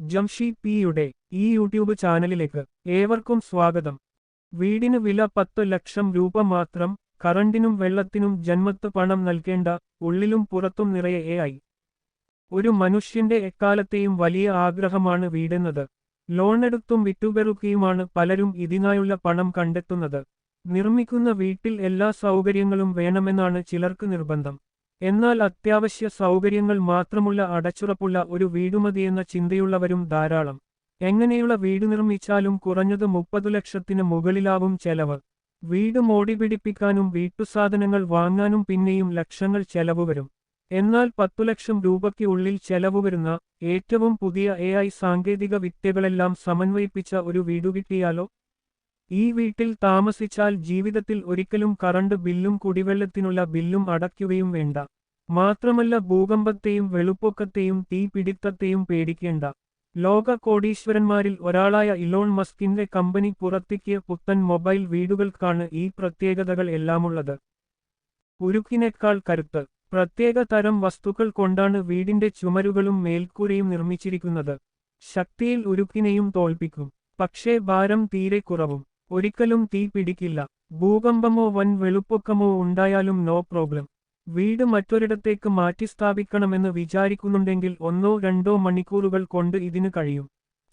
ജംഷി പിയുടെ ഈ യൂട്യൂബ് ചാനലിലേക്ക് ഏവർക്കും സ്വാഗതം. വീടിന് വില പത്ത് ലക്ഷം രൂപ മാത്രം കറണ്ടിനും വെള്ളത്തിനും ജന്മത്ത് പണം നൽകേണ്ട ഉള്ളിലും പുറത്തും നിറയെ എ ഒരു മനുഷ്യന്റെ എക്കാലത്തെയും വലിയ ആഗ്രഹമാണ് വീടെന്നത്. ലോണെടുത്തും വിറ്റുപെറുക്കിയുമാണ് പലരും ഇതിനായുള്ള പണം കണ്ടെത്തുന്നത്. നിർമ്മിക്കുന്ന വീട്ടിൽ എല്ലാ സൗകര്യങ്ങളും വേണമെന്നാണ് ചിലർക്ക് നിർബന്ധം. എന്നാൽ അത്യാവശ്യ സൗകര്യങ്ങൾ മാത്രമുള്ള അടച്ചുറപ്പുള്ള ഒരു വീടുമതിയെന്ന ചിന്തയുള്ളവരും ധാരാളം. എങ്ങനെയുള്ള വീട് നിർമ്മിച്ചാലും കുറഞ്ഞത് മുപ്പതു ലക്ഷത്തിന് മുകളിലാവും ചെലവ്. വീട് മോടിപിടിപ്പിക്കാനും വീട്ടുസാധനങ്ങൾ വാങ്ങാനും പിന്നെയും ലക്ഷങ്ങൾ ചെലവ് വരും. എന്നാൽ പത്തു ലക്ഷം രൂപയ്ക്ക് ഉള്ളിൽ ചെലവ് വരുന്ന ഏറ്റവും പുതിയ എ ഐ സാങ്കേതിക വിദ്യകളെല്ലാം സമന്വയിപ്പിച്ച ഒരു വീടു കിട്ടിയാലോ ഈ വീട്ടിൽ താമസിച്ചാൽ ജീവിതത്തിൽ ഒരിക്കലും കറണ്ട് ബില്ലും കുടിവെള്ളത്തിനുള്ള ബില്ലും അടയ്ക്കുകയും വേണ്ട. മാത്രമല്ല ഭൂകമ്പത്തെയും വെളുപ്പൊക്കത്തെയും തീപിടിത്തത്തെയും പേടിക്കേണ്ട. ലോക കോടീശ്വരന്മാരിൽ ഒരാളായ ഇലോൺ മസ്കിന്റെ കമ്പനി പുറത്തിക്കിയ പുത്തൻ മൊബൈൽ വീടുകൾക്കാണ് ഈ പ്രത്യേകതകൾ എല്ലാമുള്ളത്. ഉരുക്കിനേക്കാൾ കരുത്ത്. പ്രത്യേക തരം വസ്തുക്കൾ കൊണ്ടാണ് വീടിന്റെ ചുമരുകളും മേൽക്കൂരയും നിർമ്മിച്ചിരിക്കുന്നത്. ശക്തിയിൽ ഉരുക്കിനെയും തോൽപ്പിക്കും. പക്ഷേ ഭാരം തീരെ കുറവും. ഒരിക്കലും തീ പിടിക്കില്ല. ഭൂകമ്പമോ വൻ വെളുപ്പൊക്കമോ ഉണ്ടായാലും നോ പ്രോബ്ലം. വീട് മറ്റൊരിടത്തേക്ക് മാറ്റിസ്ഥാപിക്കണമെന്ന് വിചാരിക്കുന്നുണ്ടെങ്കിൽ ഒന്നോ രണ്ടോ മണിക്കൂറുകൾ കൊണ്ട് ഇതിന് കഴിയും.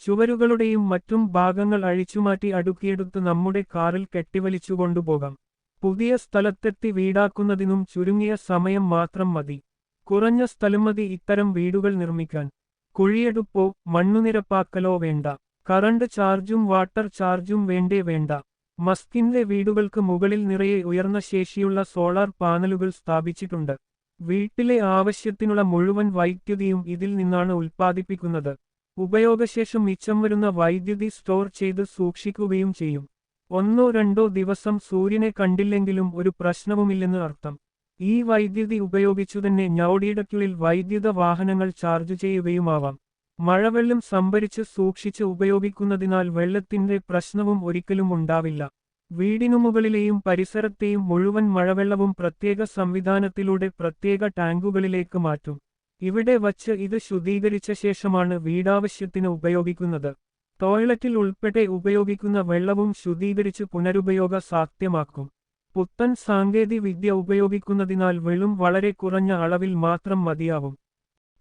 ചുവരുകളുടെയും മറ്റും ഭാഗങ്ങൾ അഴിച്ചുമാറ്റി അടുക്കിയെടുത്ത് നമ്മുടെ കാറിൽ കെട്ടിവലിച്ചുകൊണ്ടുപോകാം. പുതിയ സ്ഥലത്തെത്തി വീടാക്കുന്നതിനും ചുരുങ്ങിയ സമയം മാത്രം മതി. കുറഞ്ഞ സ്ഥലം മതി ഇത്തരം വീടുകൾ നിർമ്മിക്കാൻ. കുഴിയെടുപ്പോ മണ്ണുനിരപ്പാക്കലോ വേണ്ട. കറണ്ട് ചാർജും വാട്ടർ ചാർജും വേണ്ടേ വേണ്ട. മസ്കിന്റെ വീടുകൾക്ക് മുകളിൽ നിറയെ ഉയർന്ന ശേഷിയുള്ള സോളാർ പാനലുകൾ സ്ഥാപിച്ചിട്ടുണ്ട്. വീട്ടിലെ ആവശ്യത്തിനുള്ള മുഴുവൻ വൈദ്യുതിയും ഇതിൽ നിന്നാണ് ഉൽപ്പാദിപ്പിക്കുന്നത്. ഉപയോഗശേഷം മിച്ചം വരുന്ന വൈദ്യുതി സ്റ്റോർ ചെയ്ത് സൂക്ഷിക്കുകയും ചെയ്യും. ഒന്നോ രണ്ടോ ദിവസം സൂര്യനെ കണ്ടില്ലെങ്കിലും ഒരു പ്രശ്നവുമില്ലെന്ന് അർത്ഥം. ഈ വൈദ്യുതി ഉപയോഗിച്ചുതന്നെ ഞൗടിയിടയ്ക്കുള്ളിൽ വൈദ്യുത വാഹനങ്ങൾ ചാർജ് ചെയ്യുകയുമാവാം. മഴവെള്ളം സംഭരിച്ച് സൂക്ഷിച്ച് ഉപയോഗിക്കുന്നതിനാൽ വെള്ളത്തിന്റെ പ്രശ്നവും ഒരിക്കലും ഉണ്ടാവില്ല. വീടിനു മുകളിലെയും പരിസരത്തെയും മുഴുവൻ മഴവെള്ളവും പ്രത്യേക സംവിധാനത്തിലൂടെ പ്രത്യേക ടാങ്കുകളിലേക്ക് മാറ്റും. ഇവിടെ വച്ച് ഇത് ശുദ്ധീകരിച്ച ശേഷമാണ് വീടാവശ്യത്തിന് ഉപയോഗിക്കുന്നത്. ടോയ്ലറ്റിൽ ഉൾപ്പെടെ ഉപയോഗിക്കുന്ന വെള്ളവും ശുദ്ധീകരിച്ച് പുനരുപയോഗ സാധ്യമാക്കും. പുത്തൻ സാങ്കേതിക വിദ്യ ഉപയോഗിക്കുന്നതിനാൽ വെള്ളം വളരെ കുറഞ്ഞ അളവിൽ മാത്രം മതിയാവും.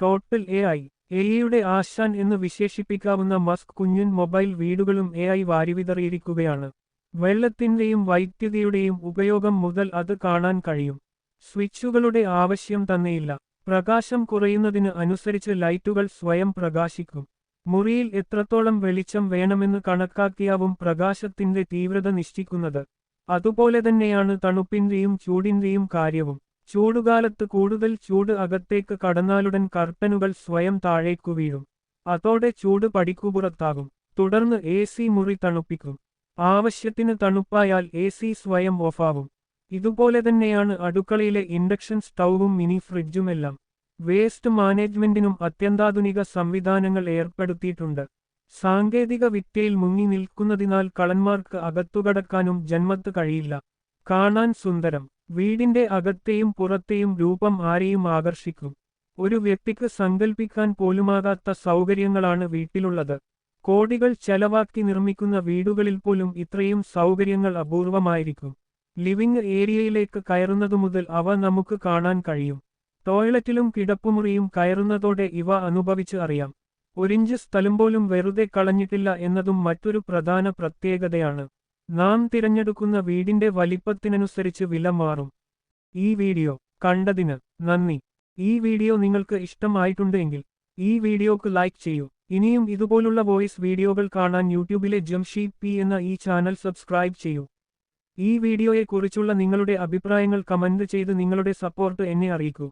ടോട്ടൽ എ ഐ എയുടെ ആശാൻ എന്ന് വിശേഷിപ്പിക്കാവുന്ന മസ്ക് കുഞ്ഞുൻ മൊബൈൽ വീടുകളും എ ഐ വാരിവിതറിയിരിക്കുകയാണ്. വെള്ളത്തിന്റെയും വൈദ്യുതിയുടെയും ഉപയോഗം മുതൽ അത് കാണാൻ കഴിയും. സ്വിച്ചുകളുടെ ആവശ്യം തന്നെയില്ല. പ്രകാശം കുറയുന്നതിന് അനുസരിച്ച് ലൈറ്റുകൾ സ്വയം പ്രകാശിക്കും. മുറിയിൽ എത്രത്തോളം വെളിച്ചം വേണമെന്ന് കണക്കാക്കിയാവും പ്രകാശത്തിന്റെ തീവ്രത നിശ്ചയിക്കുന്നത്. അതുപോലെ തന്നെയാണ് തണുപ്പിന്റെയും ചൂടിന്റെയും കാര്യവും. ചൂടുകാലത്ത് കൂടുതൽ ചൂട് അകത്തേക്ക് കടന്നാലുടൻ കർട്ടനുകൾ സ്വയം താഴേക്കു വീഴും. അതോടെ ചൂട് പടിക്കുപുറത്താകും. തുടർന്ന് എ സി മുറി തണുപ്പിക്കും. ആവശ്യത്തിന് തണുപ്പായാൽ എ സി സ്വയം ഓഫാവും ഇതുപോലെ തന്നെയാണ് അടുക്കളയിലെ ഇൻഡക്ഷൻ സ്റ്റൗവും മിനി ഫ്രിഡ്ജുമെല്ലാം. വേസ്റ്റ് മാനേജ്മെന്റിനും അത്യന്താധുനിക സംവിധാനങ്ങൾ ഏർപ്പെടുത്തിയിട്ടുണ്ട്. സാങ്കേതിക വിദ്യയിൽ മുങ്ങി നിൽക്കുന്നതിനാൽ കളന്മാർക്ക് അകത്തുകടക്കാനും ജന്മത്ത് കഴിയില്ല. കാണാൻ സുന്ദരം. വീടിന്റെ അകത്തെയും പുറത്തെയും രൂപം ആരെയും ആകർഷിക്കും. ഒരു വ്യക്തിക്ക് സങ്കൽപ്പിക്കാൻ പോലുമാകാത്ത സൗകര്യങ്ങളാണ് വീട്ടിലുള്ളത്. കോടികൾ ചെലവാക്കി നിർമ്മിക്കുന്ന വീടുകളിൽ പോലും ഇത്രയും സൗകര്യങ്ങൾ അപൂർവമായിരിക്കും. ലിവിംഗ് ഏരിയയിലേക്ക് കയറുന്നതു മുതൽ അവ നമുക്ക് കാണാൻ കഴിയും. ടോയ്ലറ്റിലും കിടപ്പുമുറിയും കയറുന്നതോടെ ഇവ അനുഭവിച്ച് അറിയാം. ഒരിഞ്ച് സ്ഥലം പോലും വെറുതെ കളഞ്ഞിട്ടില്ല എന്നതും മറ്റൊരു പ്രധാന പ്രത്യേകതയാണ്. നാം തിരഞ്ഞെടുക്കുന്ന വീടിന്റെ വലിപ്പത്തിനനുസരിച്ച് വില മാറും. ഈ വീഡിയോ കണ്ടതിന് നന്ദി. ഈ വീഡിയോ നിങ്ങൾക്ക് ഇഷ്ടമായിട്ടുണ്ടെങ്കിൽ ഈ വീഡിയോക്ക് ലൈക്ക് ചെയ്യൂ. ഇനിയും ഇതുപോലുള്ള വോയിസ് വീഡിയോകൾ കാണാൻ യൂട്യൂബിലെ ജംഷി പി എന്ന ഈ ചാനൽ സബ്സ്ക്രൈബ് ചെയ്യൂ. ഈ വീഡിയോയെക്കുറിച്ചുള്ള നിങ്ങളുടെ അഭിപ്രായങ്ങൾ കമന്റ് ചെയ്ത് നിങ്ങളുടെ സപ്പോർട്ട് എന്നെ അറിയിക്കൂ.